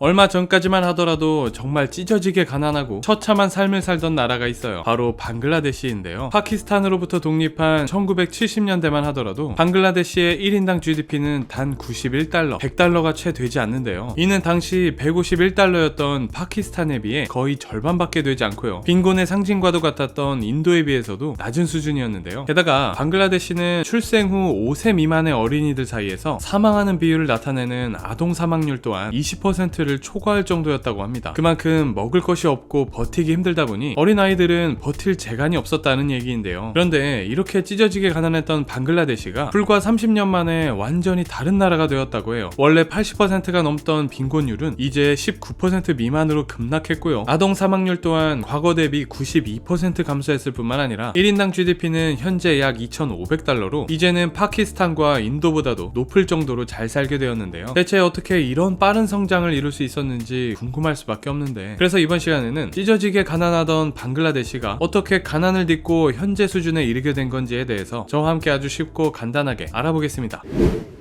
얼마 전까지만 하더라도 정말 찢어지게 가난하고 처참한 삶을 살던 나라가 있어요. 바로 방글라데시인데요. 파키스탄으로부터 독립한 1970년대만 하더라도 방글라데시의 1인당 GDP는 단 91달러, 100달러가 채 되지 않는데요. 이는 당시 151달러였던 파키스탄에 비해 거의 절반밖에 되지 않고요. 빈곤의 상징과도 같았던 인도에 비해서도 낮은 수준이었는데요. 게다가 방글라데시는 출생 후 5세 미만의 어린이들 사이에서 사망하는 비율을 나타내는 아동 사망률 또한 20%를 초과할 정도였다고 합니다. 그만큼 먹을 것이 없고 버티기 힘들다 보니 어린아이들은 버틸 재간이 없었다는 얘기인데요. 그런데 이렇게 찢어지게 가난했던 방글라데시가 불과 30년 만에 완전히 다른 나라가 되었다고 해요. 원래 80%가 넘던 빈곤율은 이제 19% 미만으로 급락했고요. 아동 사망률 또한 과거 대비 92% 감소했을 뿐만 아니라 1인당 GDP는 현재 약 2,500달러로 이제는 파키스탄과 인도보다도 높을 정도로 잘 살게 되었는데요. 대체 어떻게 이런 빠른 성장을 이룰 수 있었는지 궁금할 수밖에 없는데 그래서 이번 시간에는 찢어지게 가난하던 방글라데시가 어떻게 가난을 딛고 현재 수준에 이르게 된 건지에 대해서 저와 함께 아주 쉽고 간단하게 알아보겠습니다.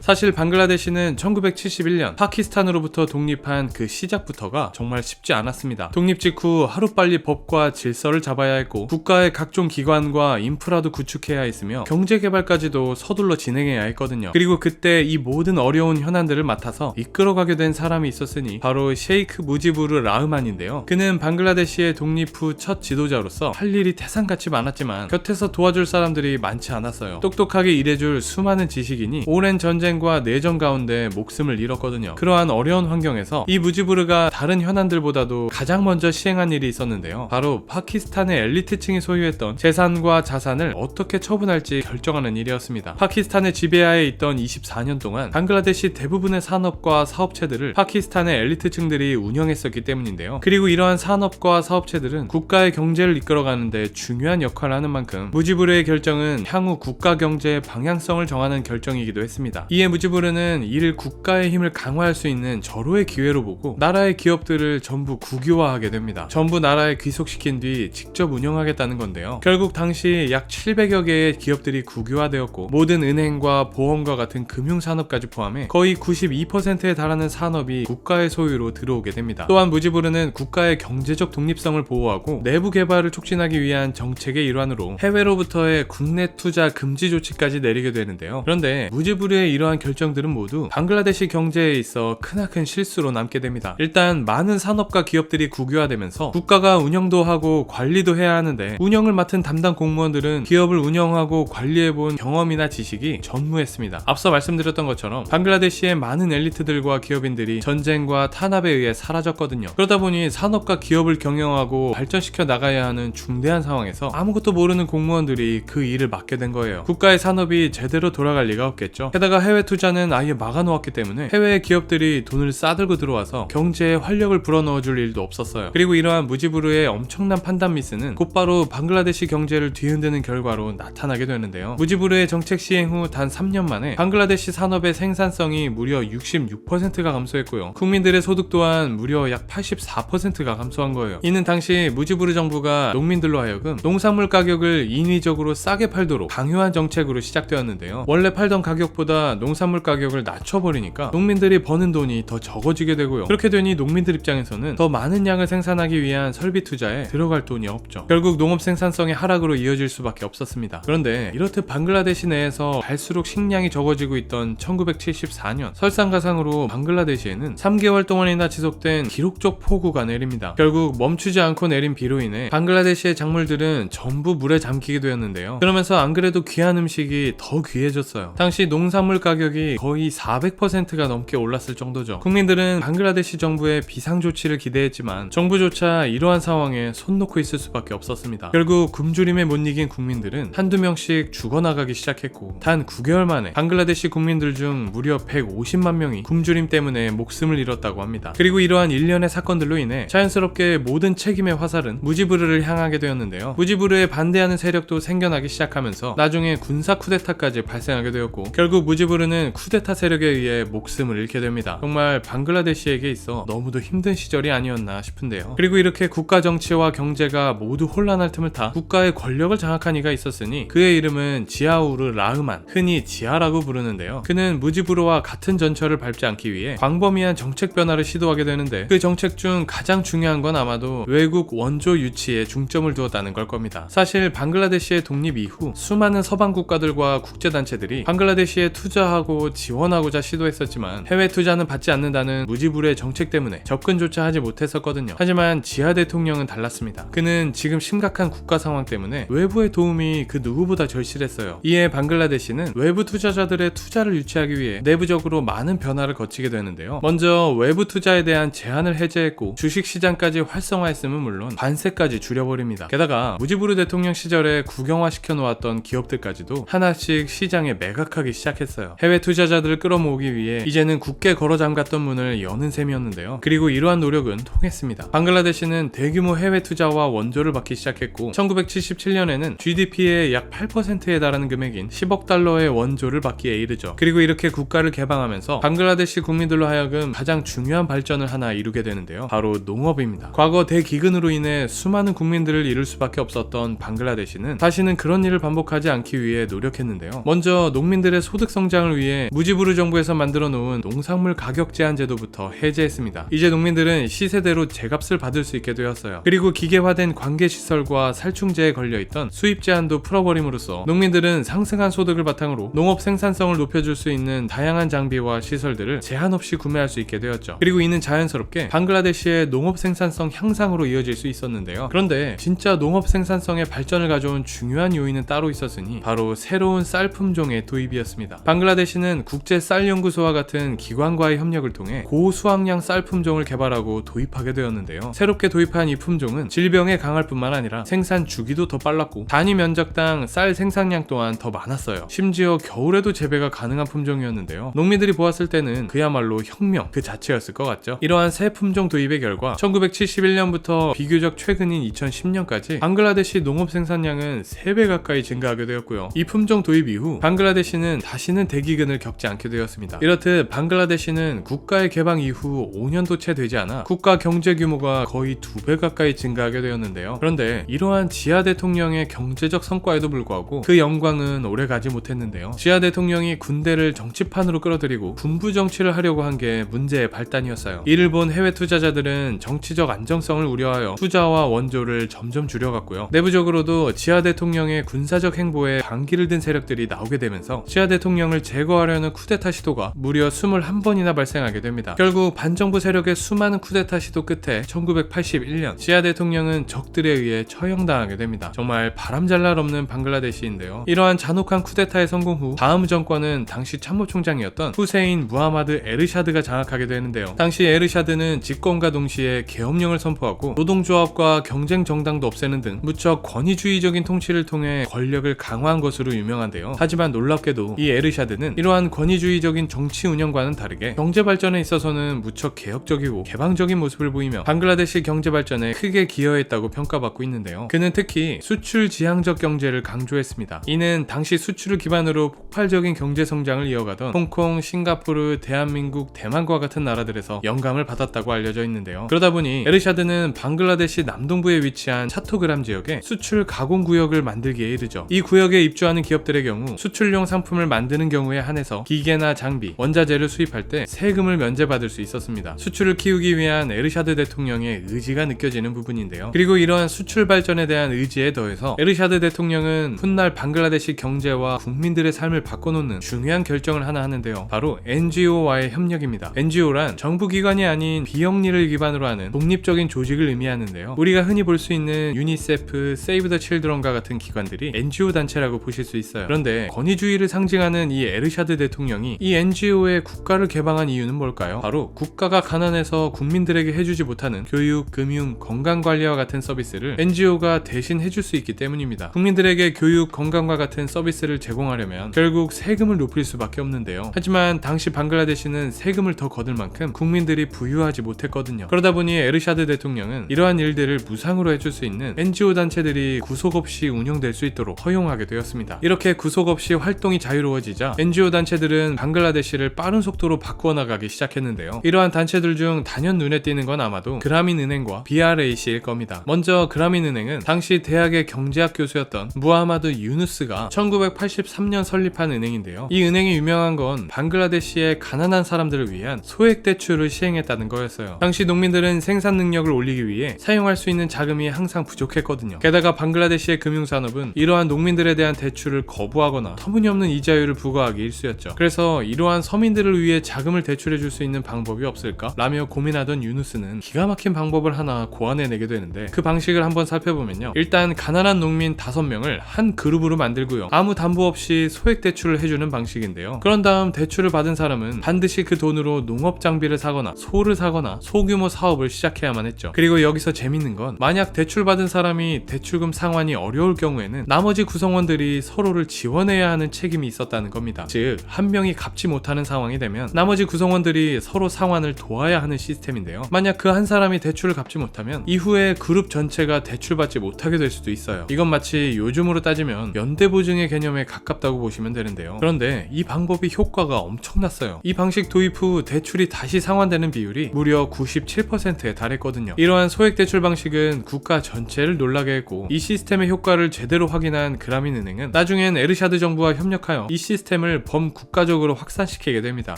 사실 방글라데시는 1971년 파키스탄으로부터 독립한 그 시작부터가 정말 쉽지 않았습니다. 독립 직후 하루빨리 법과 질서를 잡아야 했고 국가의 각종 기관과 인프라도 구축해야 했으며 경제 개발까지도 서둘러 진행해야 했거든요. 그리고 그때 이 모든 어려운 현안들을 맡아서 이끌어가게 된 사람이 있었으니 바로 셰이크 무지부르 라흐만인데요. 그는 방글라데시의 독립 후 첫 지도자로서 할 일이 태산같이 많았지만 곁에서 도와줄 사람들이 많지 않았어요. 똑똑하게 일해줄 수많은 지식인이 오랜 전쟁 과 내전 가운데 목숨을 잃었거든요. 그러한 어려운 환경에서 이 무지부르가 다른 현안들보다도 가장 먼저 시행한 일이 있었는데요. 바로 파키스탄의 엘리트층이 소유했던 재산과 자산을 어떻게 처분할지 결정하는 일이었습니다. 파키스탄의 지배하에 있던 24년 동안 방글라데시 대부분의 산업과 사업체들을 파키스탄의 엘리트층들이 운영했었기 때문인데요. 그리고 이러한 산업과 사업체들은 국가의 경제를 이끌어가는데 중요한 역할을 하는 만큼 무지부르의 결정은 향후 국가 경제의 방향성을 정하는 결정이기도 했습니다. 이에 무지부르는 이를 국가의 힘을 강화할 수 있는 절호의 기회로 보고 나라의 기업들을 전부 국유화하게 됩니다. 전부 나라에 귀속시킨 뒤 직접 운영하겠다는 건데요. 결국 당시 약 700여 개의 기업들이 국유화되었고 모든 은행과 보험과 같은 금융산업까지 포함해 거의 92%에 달하는 산업이 국가의 소유로 들어오게 됩니다. 또한 무지부르는 국가의 경제적 독립성을 보호하고 내부 개발을 촉진하기 위한 정책의 일환으로 해외로부터의 국내 투자 금지 조치까지 내리게 되는데요. 그런데 무지부르의 이 러한 결정들은 모두 방글라데시 경제에 있어 크나큰 실수로 남게 됩니다. 일단 많은 산업과 기업들이 국유화되면서 국가가 운영도 하고 관리도 해야 하는데 운영을 맡은 담당 공무원들은 기업을 운영하고 관리해본 경험이나 지식이 전무했습니다. 앞서 말씀드렸던 것처럼 방글라데시의 많은 엘리트들과 기업인들이 전쟁과 탄압에 의해 사라졌거든요. 그러다 보니 산업과 기업을 경영하고 발전시켜 나가야 하는 중대한 상황에서 아무것도 모르는 공무원들이 그 일을 맡게 된 거예요. 국가의 산업이 제대로 돌아갈 리가 없겠죠. 게다가 해외 투자는 아예 막아놓았기 때문에 해외 기업들이 돈을 싸들고 들어와서 경제에 활력을 불어넣어줄 일도 없었어요. 그리고 이러한 무지부르의 엄청난 판단 미스는 곧바로 방글라데시 경제를 뒤흔드는 결과로 나타나게 되는데요. 무지부르의 정책 시행 후 단 3년 만에 방글라데시 산업의 생산성이 무려 66%가 감소했고요. 국민들의 소득 또한 무려 약 84%가 감소한 거예요. 이는 당시 무지부르 정부가 농민들로 하여금 농산물 가격을 인위적으로 싸게 팔도록 강요한 정책으로 시작되었는데요. 원래 팔던 가격보다 농산물 가격을 낮춰버리니까 농민들이 버는 돈이 더 적어지게 되고요. 그렇게 되니 농민들 입장에서는 더 많은 양을 생산하기 위한 설비 투자에 들어갈 돈이 없죠. 결국 농업 생산성의 하락으로 이어질 수밖에 없었습니다. 그런데 이렇듯 방글라데시 내에서 갈수록 식량이 적어지고 있던 1974년 설상가상으로 방글라데시에는 3개월 동안이나 지속된 기록적 폭우가 내립니다. 결국 멈추지 않고 내린 비로 인해 방글라데시의 작물들은 전부 물에 잠기게 되었는데요. 그러면서 안 그래도 귀한 음식이 더 귀해졌어요. 당시 농산물 가격 이 거의 400%가 넘게 올랐을 정도죠. 국민들은 방글라데시 정부의 비상 조치를 기대했지만 정부조차 이러한 상황에 손 놓고 있을 수밖에 없었습니다. 결국 굶주림에 못 이긴 국민들은 한두 명씩 죽어나가기 시작했고 단 9개월 만에 방글라데시 국민들 중 무려 150만 명이 굶주림 때문에 목숨을 잃었다고 합니다. 그리고 이러한 일련의 사건들로 인해 자연스럽게 모든 책임의 화살은 무지부르를 향하게 되었는데요. 무지부르에 반대하는 세력도 생겨나기 시작하면서 나중에 군사 쿠데타까지 발생하게 되었고 결국 무지부르는 무지부르는 쿠데타 세력에 의해 목숨을 잃게 됩니다. 정말 방글라데시에게 있어 너무도 힘든 시절이 아니었나 싶은데요. 그리고 이렇게 국가 정치와 경제가 모두 혼란할 틈을 타 국가의 권력을 장악한 이가 있었으니 그의 이름은 지아우르 라흐만, 흔히 지아라고 부르는데요. 그는 무지부르와 같은 전철을 밟지 않기 위해 광범위한 정책 변화를 시도하게 되는데 그 정책 중 가장 중요한 건 아마도 외국 원조 유치에 중점을 두었다는 걸 겁니다. 사실 방글라데시의 독립 이후 수많은 서방 국가들과 국제 단체들이 방글라데시에 투자하고 지원하고자 시도했었지만 해외 투자는 받지 않는다는 무지부르의 정책 때문에 접근조차 하지 못했었거든요. 하지만 지하 대통령은 달랐습니다. 그는 지금 심각한 국가 상황 때문에 외부의 도움이 그 누구보다 절실했어요. 이에 방글라데시는 외부 투자자들의 투자를 유치하기 위해 내부적으로 많은 변화를 거치게 되는데요. 먼저 외부 투자에 대한 제한을 해제했고 주식 시장까지 활성화했음은 물론 관세까지 줄여버립니다. 게다가 무지부르 대통령 시절에 국영화 시켜 놓았던 기업들까지도 하나씩 시장에 매각하기 시작했어요. 해외 투자자들을 끌어모으기 위해 이제는 굳게 걸어 잠갔던 문을 여는 셈이었는데요. 그리고 이러한 노력은 통했습니다. 방글라데시는 대규모 해외 투자와 원조를 받기 시작했고 1977년에는 GDP의 약 8%에 달하는 금액인 10억 달러의 원조를 받기에 이르죠. 그리고 이렇게 국가를 개방하면서 방글라데시 국민들로 하여금 가장 중요한 발전을 하나 이루게 되는데요. 바로 농업입니다. 과거 대기근으로 인해 수많은 국민들을 잃을 수밖에 없었던 방글라데시는 다시는 그런 일을 반복하지 않기 위해 노력했는데요. 먼저 농민들의 소득 성장을 위해 무지부르 정부에서 만들어 놓은 농산물 가격 제한 제도부터 해제했습니다. 이제 농민들은 시세대로 제값을 받을 수 있게 되었어요. 그리고 기계화된 관계 시설과 살충제에 걸려 있던 수입 제한도 풀어버림으로써 농민들은 상승한 소득을 바탕으로 농업 생산성을 높여줄 수 있는 다양한 장비와 시설들을 제한 없이 구매할 수 있게 되었죠. 그리고 이는 자연스럽게 방글라데시의 농업 생산성 향상으로 이어질 수 있었는데요. 그런데 진짜 농업 생산성의 발전을 가져온 중요한 요인은 따로 있었으니 바로 새로운 쌀 품종의 도입이었습니다. 방글라 데시는 국제 쌀 연구소와 같은 기관과의 협력을 통해 고수확량 쌀 품종을 개발하고 도입하게 되었는데요. 새롭게 도입한 이 품종은 질병에 강할 뿐만 아니라 생산 주기도 더 빨랐고 단위 면적당 쌀 생산량 또한 더 많았어요. 심지어 겨울에도 재배가 가능한 품종이었는데요. 농민들이 보았을 때는 그야말로 혁명 그 자체였을 것 같죠. 이러한 새 품종 도입의 결과 1971년부터 비교적 최근인 2010년까지 방글라데시 농업 생산량은 3배 가까이 증가하게 되었고요. 이 품종 도입 이후 방글라데시는 다시는 대기 근을 겪지 않게 되었습니다. 이렇듯 방글라데시는 국가의 개방 이후 5년도 채 되지 않아 국가 경제 규모가 거의 2배 가까이 증가하게 되었는데요. 그런데 이러한 지하 대통령의 경제적 성과에도 불구하고 그 영광은 오래 가지 못했는데요. 지하 대통령이 군대를 정치판으로 끌어들이고 군부 정치를 하려고 한 게 문제의 발단이었어요. 이를 본 해외 투자자들은 정치적 안정성을 우려하여 투자와 원조를 점점 줄여갔고요. 내부적으로도 지하 대통령의 군사적 행보에 반기를 든 세력들이 나오게 되면서 지하 대통령을 제 거하려는 쿠데타 시도가 무려 21번이나 발생하게 됩니다. 결국 반정부 세력의 수많은 쿠데타 시도 끝에 1981년 지하 대통령은 적들에 의해 처형당하게 됩니다. 정말 바람잘날 없는 방글라데시인데요. 이러한 잔혹한 쿠데타의 성공 후 다음 정권은 당시 참모총장이었던 후세인 무하마드 에르샤드가 장악하게 되는데요. 당시 에르샤드는 집권과 동시에 계엄령을 선포하고 노동조합과 경쟁 정당도 없애는 등 무척 권위주의적인 통치를 통해 권력을 강화한 것으로 유명한데요. 하지만 놀랍게도 이 에르샤드는 이러한 권위주의적인 정치 운영과는 다르게 경제 발전에 있어서는 무척 개혁적이고 개방적인 모습을 보이며 방글라데시 경제 발전에 크게 기여했다고 평가받고 있는데요. 그는 특히 수출 지향적 경제를 강조했습니다. 이는 당시 수출을 기반으로 폭발적인 경제 성장을 이어가던 홍콩, 싱가포르, 대한민국, 대만과 같은 나라들에서 영감을 받았다고 알려져 있는데요. 그러다 보니 에르샤드는 방글라데시 남동부에 위치한 차토그람 지역에 수출 가공 구역을 만들기에 이르죠. 이 구역에 입주하는 기업들의 경우 수출용 상품을 만드는 경우에 한해서 기계나 장비, 원자재를 수입할 때 세금을 면제받을 수 있었습니다. 수출을 키우기 위한 에르샤드 대통령의 의지가 느껴지는 부분인데요. 그리고 이러한 수출 발전에 대한 의지에 더해서 에르샤드 대통령은 훗날 방글라데시 경제와 국민들의 삶을 바꿔놓는 중요한 결정을 하나 하는데요. 바로 NGO와의 협력입니다. NGO란 정부 기관이 아닌 비영리를 기반으로 하는 독립적인 조직을 의미하는데요. 우리가 흔히 볼 수 있는 유니세프, 세이브 더 칠드런과 같은 기관들이 NGO 단체라고 보실 수 있어요. 그런데 권위주의를 상징하는 이 에르 샤드 대통령이 이 NGO의 국가를 개방한 이유는 뭘까요? 바로 국가가 가난해서 국민들에게 해주지 못하는 교육, 금융, 건강 관리와 같은 서비스를 NGO가 대신 해줄 수 있기 때문입니다. 국민들에게 교육, 건강과 같은 서비스를 제공하려면 결국 세금을 높일 수밖에 없는데요. 하지만 당시 방글라데시는 세금을 더 거둘 만큼 국민들이 부유하지 못했거든요. 그러다 보니 에르샤드 대통령은 이러한 일들을 무상으로 해줄 수 있는 NGO 단체들이 구속 없이 운영될 수 있도록 허용하게 되었습니다. 이렇게 구속 없이 활동이 자유로워지자 NGO 단체들은 방글라데시를 빠른 속도로 바꾸어 나가기 시작했는데요. 이러한 단체들 중 단연 눈에 띄는 건 아마도 그라민 은행과 BRAC일 겁니다. 먼저 그라민 은행은 당시 대학의 경제학 교수였던 무하마드 유누스가 1983년 설립한 은행인데요. 이 은행이 유명한 건 방글라데시의 가난한 사람들을 위한 소액 대출을 시행했다는 거였어요. 당시 농민들은 생산 능력을 올리기 위해 사용할 수 있는 자금이 항상 부족했거든요. 게다가 방글라데시의 금융산업은 이러한 농민들에 대한 대출을 거부하거나 터무니없는 이자율을 부과하기 일쑤였죠. 그래서 이러한 서민들을 위해 자금을 대출해 줄 수 있는 방법이 없을까? 라며 고민하던 유누스는 기가 막힌 방법을 하나 고안해내게 되는데 그 방식을 한번 살펴보면요. 일단 가난한 농민 5명을 한 그룹으로 만들고요. 아무 담보 없이 소액 대출을 해주는 방식인데요. 그런 다음 대출을 받은 사람은 반드시 그 돈으로 농업 장비를 사거나 소를 사거나 소규모 사업을 시작해야만 했죠. 그리고 여기서 재밌는 건 만약 대출 받은 사람이 대출금 상환이 어려울 경우에는 나머지 구성원들이 서로를 지원해야 하는 책임이 있었다는 겁니다. 즉, 한 명이 갚지 못하는 상황이 되면 나머지 구성원들이 서로 상환을 도와야 하는 시스템인데요. 만약 그 한 사람이 대출을 갚지 못하면 이후에 그룹 전체가 대출받지 못하게 될 수도 있어요. 이건 마치 요즘으로 따지면 연대보증의 개념에 가깝다고 보시면 되는데요. 그런데 이 방법이 효과가 엄청났어요. 이 방식 도입 후 대출이 다시 상환되는 비율이 무려 97%에 달했거든요. 이러한 소액 대출 방식은 국가 전체를 놀라게 했고 이 시스템의 효과를 제대로 확인한 그라민 은행은 나중엔 에르샤드 정부와 협력하여 이 시스템을 범국가적으로 확산시키게 됩니다.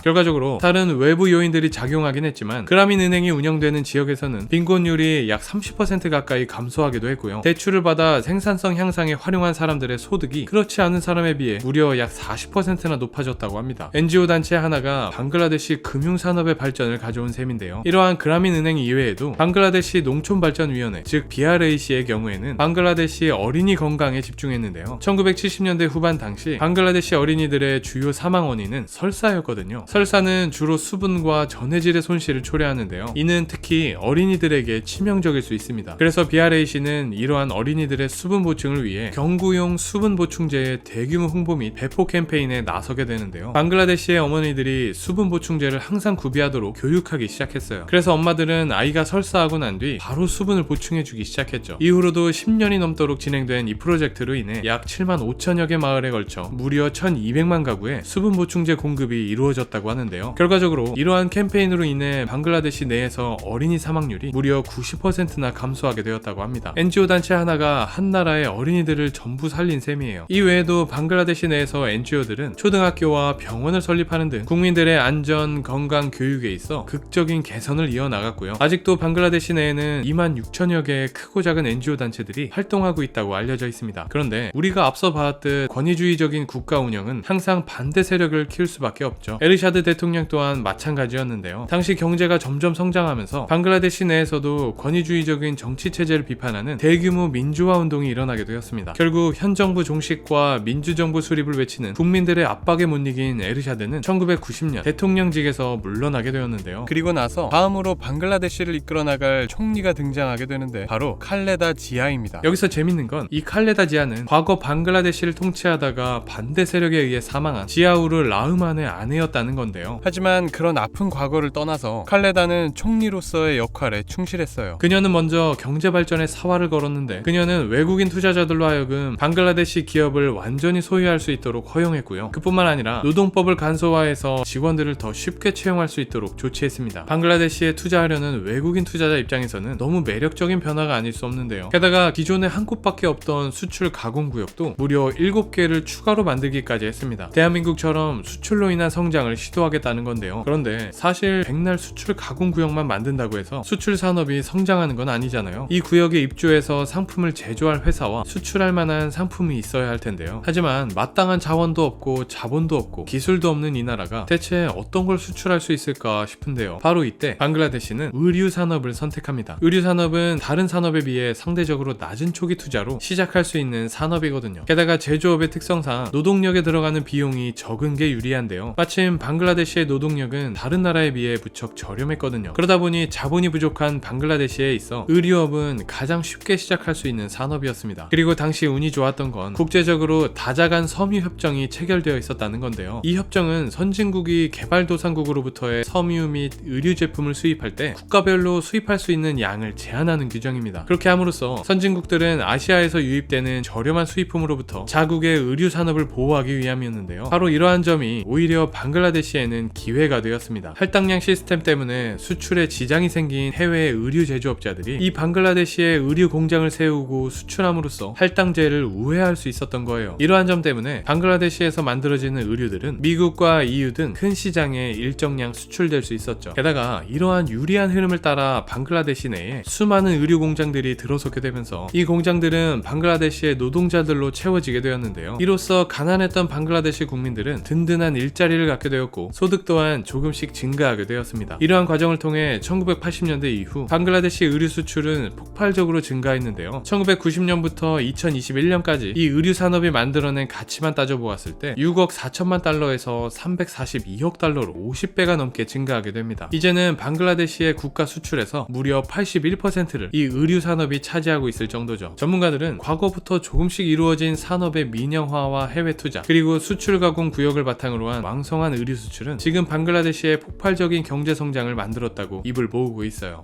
결과적으로 다른 외부 요인들이 작용하긴 했지만 그라민 은행이 운영되는 지역에서는 빈곤율이 약 30% 가까이 감소하기도 했고요. 대출을 받아 생산성 향상에 활용한 사람들의 소득이 그렇지 않은 사람에 비해 무려 약 40%나 높아졌다고 합니다. NGO 단체 하나가 방글라데시 금융산업의 발전을 가져온 셈인데요. 이러한 그라민 은행 이외에도 방글라데시 농촌발전위원회 즉 BRAC의 경우에는 방글라데시 어린이 건강에 집중했는데요. 1970년대 후반 당시 방글라데시 어린이들의 주요 사망 원인은 설사였거든요. 설사는 주로 수분과 전해질의 손실을 초래하는데요. 이는 특히 어린이들에게 치명적일 수 있습니다. 그래서 BRAC는 이러한 어린이들의 수분 보충을 위해 경구용 수분 보충제의 대규모 홍보 및 배포 캠페인에 나서게 되는데요. 방글라데시의 어머니들이 수분 보충제를 항상 구비하도록 교육하기 시작했어요. 그래서 엄마들은 아이가 설사하고 난 뒤 바로 수분을 보충해주기 시작했죠. 이후로도 10년이 넘도록 진행된 이 프로젝트로 인해 약 7만 5천여 개 마을에 걸쳐 무려 1,200만 가구 에 수분 보충제 공급이 이루어졌다고 하는데요. 결과적으로 이러한 캠페인으로 인해 방글라데시 내에서 어린이 사망률이 무려 90%나 감소하게 되었다고 합니다. NGO 단체 하나가 한 나라의 어린이들을 전부 살린 셈이에요. 이 외에도 방글라데시 내에서 NGO들은 초등학교와 병원을 설립하는 등 국민들의 안전, 건강, 교육에 있어 극적인 개선을 이어나갔고요. 아직도 방글라데시 내에는 2만 6천여 개의 크고 작은 NGO 단체들이 활동하고 있다고 알려져 있습니다. 그런데 우리가 앞서 봤듯 권위주의적인 국가 운영은 항상 반대 세력을 키울 수밖에 없죠. 에르샤드 대통령 또한 마찬가지였는데요. 당시 경제가 점점 성장하면서 방글라데시 내에서도 권위주의적인 정치 체제를 비판하는 대규모 민주화 운동이 일어나게 되었습니다. 결국 현 정부 종식과 민주정부 수립을 외치는 국민들의 압박에 못 이긴 에르샤드는 1990년 대통령직에서 물러나게 되었는데요. 그리고 나서 다음으로 방글라데시를 이끌어 나갈 총리가 등장하게 되는데 바로 칼레다 지아입니다. 여기서 재밌는 건 이 칼레다 지아는 과거 방글라데시를 통치하다가 반대 세력에 의해 사망한 지아우르 라흐만의 아내였다는 건데요. 하지만 그런 아픈 과거를 떠나서 칼레다는 총리로서의 역할에 충실했어요. 그녀는 먼저 경제 발전에 사활을 걸었는데 그녀는 외국인 투자자들로 하여금 방글라데시 기업을 완전히 소유할 수 있도록 허용했고요. 그뿐만 아니라 노동법을 간소화해서 직원들을 더 쉽게 채용할 수 있도록 조치했습니다. 방글라데시에 투자하려는 외국인 투자자 입장에서는 너무 매력적인 변화가 아닐 수 없는데요. 게다가 기존에 한 곳밖에 없던 수출 가공 구역도 무려 7개를 추가로 만들기까지 했습니다. 대한 민국처럼 수출로 인한 성장을 시도하겠다는 건데요. 그런데 사실 백날 수출 가공 구역만 만든다고 해서 수출 산업이 성장하는 건 아니잖아요. 이 구역에 입주해서 상품을 제조할 회사와 수출할 만한 상품이 있어야 할 텐데요. 하지만 마땅한 자원도 없고 자본도 없고 기술도 없는 이 나라가 대체 어떤 걸 수출할 수 있을까 싶은데요. 바로 이때 방글라데시는 의류 산업을 선택합니다. 의류 산업은 다른 산업에 비해 상대적으로 낮은 초기 투자로 시작할 수 있는 산업이거든요. 게다가 제조업의 특성상 노동력에 들어가는 비용 이 적은 게 유리한데요. 마침 방글라데시의 노동력은 다른 나라에 비해 무척 저렴했거든요. 그러다 보니 자본이 부족한 방글라데시에 있어 의류업은 가장 쉽게 시작할 수 있는 산업이었습니다. 그리고 당시 운이 좋았던 건 국제적으로 다자간 섬유 협정이 체결되어 있었다는 건데요. 이 협정은 선진국이 개발도상국으로부터의 섬유 및 의류 제품을 수입할 때 국가별로 수입할 수 있는 양을 제한하는 규정입니다. 그렇게 함으로써 선진국들은 아시아에서 유입되는 저렴한 수입품으로부터 자국의 의류 산업을 보호하기 위함이었는데요. 있는데요. 바로 이러한 점이 오히려 방글라데시에는 기회가 되었습니다. 할당량 시스템 때문에 수출에 지장이 생긴 해외 의류 제조업자들이 이 방글라데시에 의류 공장을 세우고 수출함으로써 할당제를 우회할 수 있었던 거예요. 이러한 점 때문에 방글라데시에서 만들어지는 의류들은 미국과 EU 등 큰 시장에 일정량 수출될 수 있었죠. 게다가 이러한 유리한 흐름을 따라 방글라데시 내에 수많은 의류 공장들이 들어서게 되면서 이 공장들은 방글라데시의 노동자들로 채워지게 되었는데요. 이로써 가난했던 방글라데시 국민들은 든든한 일자리를 갖게 되었고 소득 또한 조금씩 증가하게 되었습니다. 이러한 과정을 통해 1980년대 이후 방글라데시 의류 수출은 폭발적으로 증가했는데요. 1990년부터 2021년까지 이 의류 산업이 만들어낸 가치만 따져보았을 때 6억 4천만 달러에서 342억 달러로 50배가 넘게 증가하게 됩니다. 이제는 방글라데시의 국가 수출에서 무려 81%를 이 의류 산업이 차지하고 있을 정도죠. 전문가들은 과거부터 조금씩 이루어진 산업의 민영화와 해외 투자 그리고 수출 가공 구역을 바탕으로 한 왕성한 의류 수출은 지금 방글라데시의 폭발적인 경제 성장을 만들었다고 입을 모으고 있어요.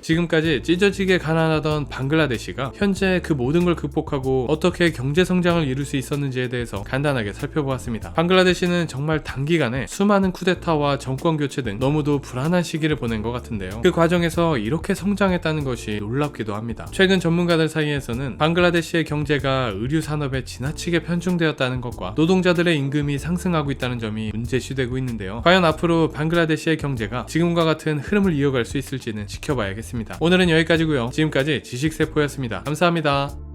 지금까지 찢어지게 가난하던 방글라데시가 현재 그 모든 걸 극복하고 어떻게 경제 성장을 이룰 수 있었는지에 대해서 간단하게 살펴보았습니다. 방글라데시는 정말 단기간에 수많은 쿠데타와 정권 교체 등 너무도 불안한 시기를 보낸 것 같은데요. 그 과정에서 이렇게 성장했다는 것이 놀랍기도 합니다. 최근 전문가들 사이에서는 방글라데시의 경제가 의류 산업에 지나치게 편중되었다는 것과 노동자들의 임금이 상승하고 있다는 점이 문제시되고 있는데요. 과연 앞으로 방글라데시의 경제가 지금과 같은 흐름을 이어갈 수 있을지는 지켜봐야겠습니다. 오늘은 여기까지고요. 지금까지 지식세포였습니다. 감사합니다.